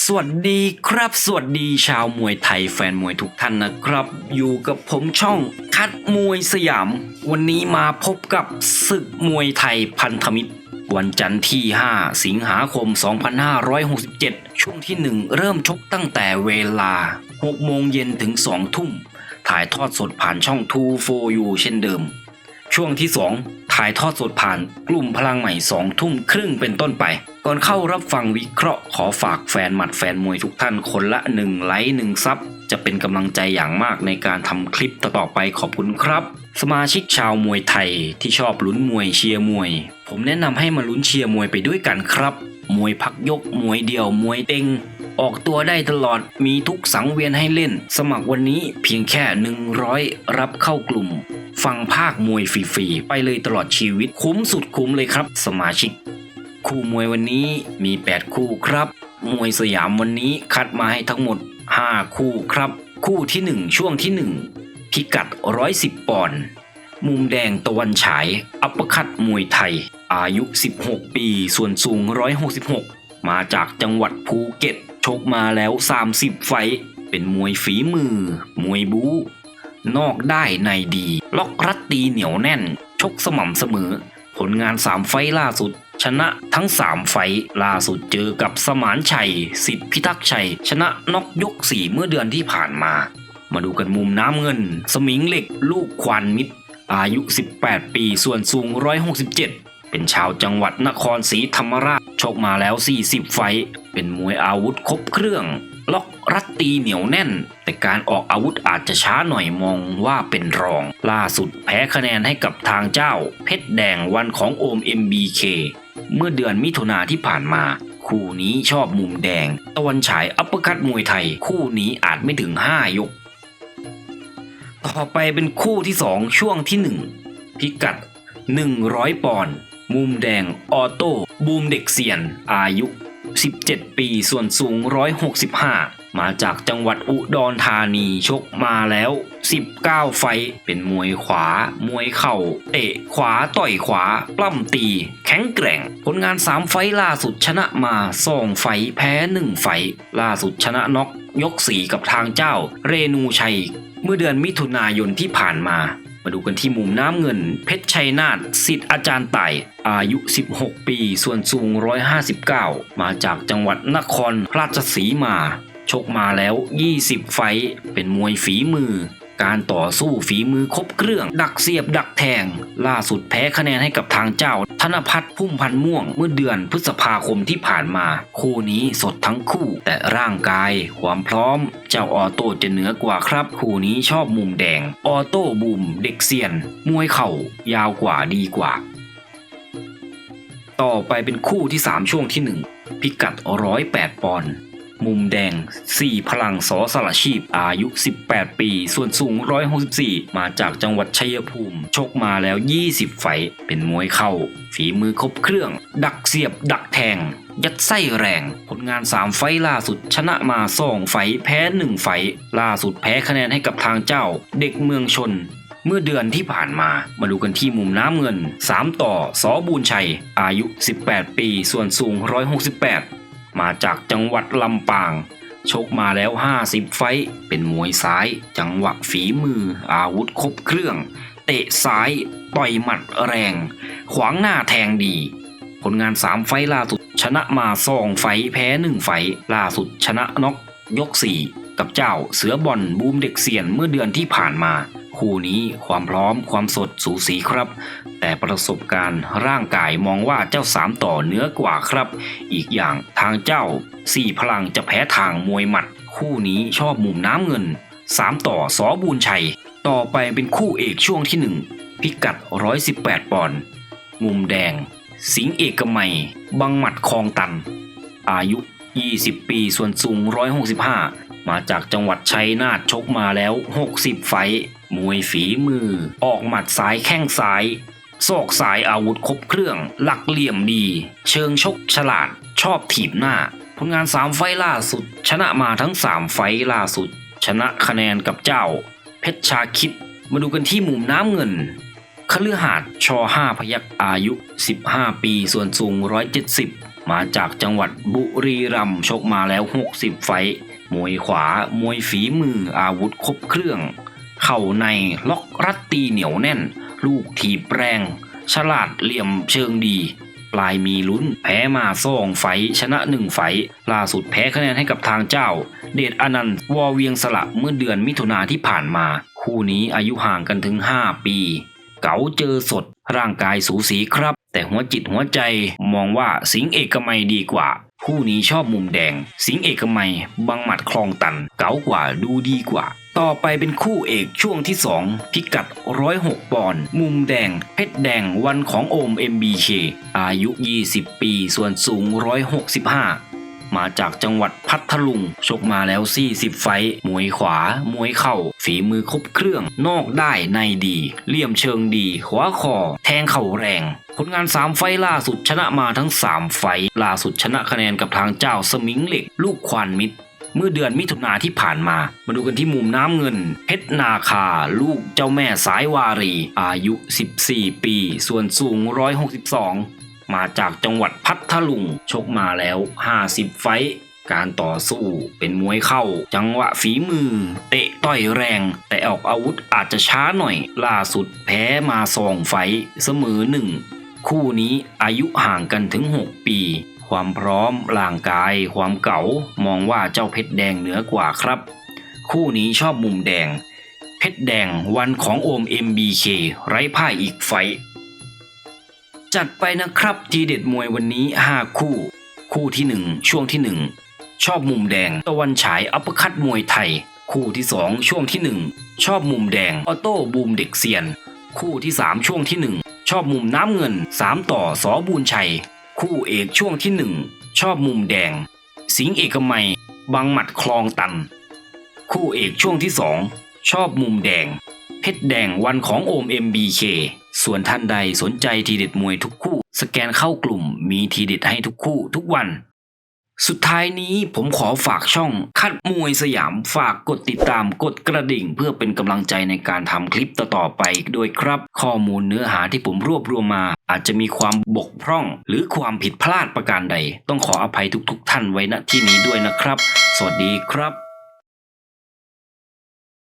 สวัสดีครับ สวัสดีชาวมวยไทยแฟนมวยทุกท่านนะครับ อยู่กับผมช่องคัดมวยสยาม วันนี้มาพบกับศึกมวยไทยพันธมิตร วันจันทร์ที่ 5 สิงหาคม 2567 ช่วงที่ 1 เริ่มชกตั้งแต่เวลา 6 โมงเย็นถึง 2 ทุ่ม ถ่ายทอดสดผ่านช่อง2 4 u เช่นเดิม ช่วงที่ 2 ถ่ายทอดสดผ่านกลุ่มพลังใหม่2ทุ่มครึ่งเป็นต้นไป ก่อนเข้ารับฟังวิเคราะห์ขอฝากแฟนหมัดแฟนมวยทุกท่านคนละ1ไลค์1ซับจะเป็นกำลังใจอย่างมากในการทำคลิปต่อไปขอบคุณครับ สมาชิกชาวมวยไทยที่ชอบลุ้นมวยเชียร์มวย ผมแนะนำให้มาลุ้นเชียร์มวยไปด้วยกันครับ มวยพักยกมวยเดี่ยวมวยเต็ง ออกตัวได้ตลอด มีทุกสังเวียนให้เล่น สมัครวันนี้เพียงแค่ 100 รับเข้ากลุ่ม ฟังภาคมวยฟรีๆ ไปเลยตลอดชีวิตคุ้มสุดคุ้มเลยครับ สมาชิก คู่มวยวันนี้มี 8 คู่ครับ มวยสยามวันนี้คัดมาให้ทั้งหมด 5 คู่ครับ คู่ที่ 1 ช่วงที่ 1 พิกัด 110 ปอนด์มุมแดงตะวันฉาย อัปคัดมวยไทย อายุ 16 ปี ส่วนสูง 166 มาจากจังหวัดภูเก็ต ชกมาแล้ว 30 ไฟ เป็นมวยฝีมือ มวยบู๊ นอกได้ในดี ล็อกรัดตีเหนียวแน่น ชกสม่ำเสมอ ผลงาน 3 ไฟล่าสุด ชนะทั้ง 3 ไฟล่าสุดเจอกับสมานชัย สิทธิพิทักษ์ชัย ชนะน็อกยก 4 เมื่อเดือนที่ผ่านมา มาดูกันมุมน้ำเงิน สมิงเหล็ก ลูกควานมิตรอายุ 18 ปี ส่วนสูง 167 เป็นชาวจังหวัดนครศรีธรรมราชชกมาแล้ว 40 ไฟ เป็นมวยอาวุธครบเครื่อง ล็อกรัดตีเหนียวแน่น แต่การออกอาวุธอาจจะช้าหน่อยมองว่าเป็นรอง ล่าสุดแพ้คะแนนให้กับทางเจ้า เพชรแดงวันของโอม MBK เมื่อเดือนมิถุนาที่ผ่านมา คู่นี้ชอบมุมแดง ตะวันฉายอัปปคัตมวยไทย คู่นี้อาจไม่ถึง 5 ยก ต่อไปเป็นคู่ที่ 2 ช่วงที่ 1 พิกัด 100 ปอนด์ มุมแดง ออโต้ บูมเด็กเซียน อายุ 17 ปี ส่วนสูง 165 มาจากจังหวัดอุดรธานีชกมาแล้ว 19 ไฟ เป็นมวยขวา มวยเข่า เตะขวาต่อยขวา ปล้ำตี แข็งแกร่ง ผลงาน 3 ไฟล่าสุดชนะมา2ไฟ แพ้ 1 ไฟ ล่าสุดชนะน็อกยกสีกับทางเจ้า เรนูชัย เมื่อเดือนมิถุนายนที่ผ่านมา มาดูกันที่มุมน้ำเงิน เพชรชัยนาทสิทธิ์อาจารย์ไต่อายุ 16 ปี ส่วนสูง 159 มาจากจังหวัดนครราชสีมา ชกมาแล้ว 20 ไฟเป็นมวยฝีมือ การต่อสู้ฝีมือครบเครื่อง ดักเสียบดักแทง ล่าสุดแพ้คะแนนให้กับทางเจ้า ธนพัฒน์พุ่มพันม่วงเมื่อเดือนพฤษภาคมที่ผ่านมา คู่นี้สดทั้งคู่ แต่ร่างกายความพร้อม เจ้าออโต้จะเหนือกว่าครับ คู่นี้ชอบมุมแดง ออโต้บูมเด็กเซียน มวยเข่ายาวกว่าดีกว่า ต่อไปเป็นคู่ที่ 3 ช่วงที่ 1 พิกัด108ปอนด์ มุมแดง 4 พลังสอสละชีพ อายุ 18 ปี ส่วนสูง 164 มาจากจังหวัดชัยภูมิ ชกมาแล้ว 20 ไฟท์เป็นมวยเข่าฝีมือครบเครื่อง ดักเสียบ ดักแทง ยัดไส้แรง ผลงาน 3 ไฟล่าสุดชนะมา2ไฟท์แพ้ 1 ไฟ ล่าสุดแพ้คะแนนให้กับทางเจ้า เด็กเมืองชนเมื่อเดือนที่ผ่านมา มาดูกันที่มุมน้ำเงิน 3 ต่อ สอบูนชัย อายุ 18 ปี ส่วนสูง 168 มาจากจังหวัดลำปาง ชกมาแล้ว 50 ไฟเป็นมวยซ้าย จังหวะฝีมือ อาวุธครบเครื่อง เตะซ้ายต่อยหมัดแรง ขวางหน้าแทงดี ผลงาน 3 ไฟล่าสุด ชนะมา2ไฟแพ้ 1 ไฟล่าสุดชนะน็อกยก 4 กับเจ้าเสือบอลบูมเด็กเซียนเมื่อเดือนที่ผ่านมา คู่นี้ความพร้อมความสดสูสีครับ แต่ประสบการณ์ร่างกายมองว่าเจ้าสามต่อเนื้อกว่าครับ อีกอย่างทางเจ้าสี่พลังจะแพ้ทางมวยหมัด คู่นี้ชอบมุมน้ำเงิน3ต่อสอบูนชัย ต่อไปเป็นคู่เอกช่วงที่1พิกัด 118 ปอนด์มุมแดง สิงเอกมัย บังหมัดคลองตัน อายุ 20 ปีส่วนสูง 165 มาจากจังหวัดชัยนาทชกมาแล้ว 60 ไฟ มวยฝีมือ ออกหมัดซ้ายแข้งซ้ายศอกสายอาวุธครบเครื่อง หลักเหลี่ยมดี เชิงชกฉลาด ชอบถีบหน้า ผลงาน 3 ไฟล่าสุด ชนะมาทั้ง 3 ไฟล่าสุด ชนะคะแนนกับเจ้า เพชรชาคิด มาดูกันที่มุมน้ำเงินคฤหาสน์ชอ5พยักอายุ 15 ปีส่วนสูง 170 มาจากจังหวัดบุรีรัมย์ชกมาแล้ว 60 ไฟมวยขวา มวยฝีมืออาวุธครบเครื่อง เข่าในล็อกรัดตีเหนียวแน่น ลูกถีบแรง ฉลาดเหลี่ยมเชิงดีปลายมีลุ้นแพ้มาสองไฟชนะหนึ่งไฟล่าสุดแพ้คะแนนให้กับทางเจ้า เดชอนันต์วอเวียงสละเมื่อเดือนมิถุนาที่ผ่านมา คู่นี้อายุห่างกันถึง 5 ปี เก๋าเจอสด ร่างกายสูสีครับ แต่หัวจิตหัวใจมองว่าสิงเอกมัยดีกว่า คู่นี้ชอบมุมแดง สิงเอกมัยบังหมัดคลองตัน เก๋ากว่าดูดีกว่า ต่อไปเป็นคู่เอกช่วงที่ 2 พิกัด 106 ปอนด์มุมแดง เพชรแดงวันของโอม MBK อายุ 20 ปี ส่วนสูง 165 มาจากจังหวัดพัทลุง ชกมาแล้ว 40 ไฟท์มวยขวา มวยเข่า ฝีมือครบเครื่อง นอกได้ในดี เหลี่ยมเชิงดีขวคอ แทงเข่าแรง ผลงาน 3 ไฟล่าสุดชนะมาทั้ง 3 ไฟล่าสุดชนะคะแนนกับทางเจ้าสมิงเหล็ก ลูกควานมิตร เมื่อเดือนมิถุนาที่ผ่านมา มาดูกันที่มุมน้ำเงิน เพชรนาคา ลูกเจ้าแม่สายวารี อายุ 14 ปี ส่วนสูง 162 มาจากจังหวัดพัทลุง ชกมาแล้ว 50 ไฟการต่อสู้เป็นมวยเข้า จังหวะฝีมือ เตะต่อยแรง แต่ออกอาวุธอาจจะช้าหน่อย ล่าสุดแพ้มาสองไฟเสมอหนึ่งคู่นี้อายุห่างกันถึง 6 ปี ความพร้อมร่างกาย ความเก๋ามองว่าเจ้าเพชรแดงเหนือกว่าครับ คู่นี้ชอบมุมแดง เพชรแดงวันของโอม MBK ไร้พ่ายอีกไฟ จัดไปนะครับทีเด็ดมวยวันนี้ 5 คู่ คู่ที่ 1 ช่วงที่ 1 ชอบมุมแดง ตะวันฉายอัปคัดมวยไทย คู่ที่ 2 ช่วงที่ 1 ชอบมุมแดงออโต้บูมเด็กเซียน คู่ที่ 3 ช่วงที่ 1 ชอบมุมน้ำเงิน 3 ต่อสอบูนชัย คู่เอกช่วงที่หนึ่งชอบมุมแดง สิงเอกมัยบังหมัดคลองตัน คู่เอกช่วงที่สองชอบมุมแดง เพชรแดงวันของโอม MBK ส่วนท่านใดสนใจทีเด็ดมวยทุกคู่ สแกนเข้ากลุ่มมีทีเด็ดให้ทุกคู่ทุกวัน สุดท้ายนี้ผมขอฝากช่องคัดมวยสยามฝากกดติดตามกดกระดิ่ง เพื่อเป็นกำลังใจในการทำคลิปต่อๆไปด้วยครับ ข้อมูลเนื้อหาที่ผมรวบรวมมา อาจจะมีความบกพร่อง หรือความผิดพลาดประการใด ต้องขออภัยทุกๆ ท่านไว้ณที่นี้ด้วยนะครับ สวัสดีครับ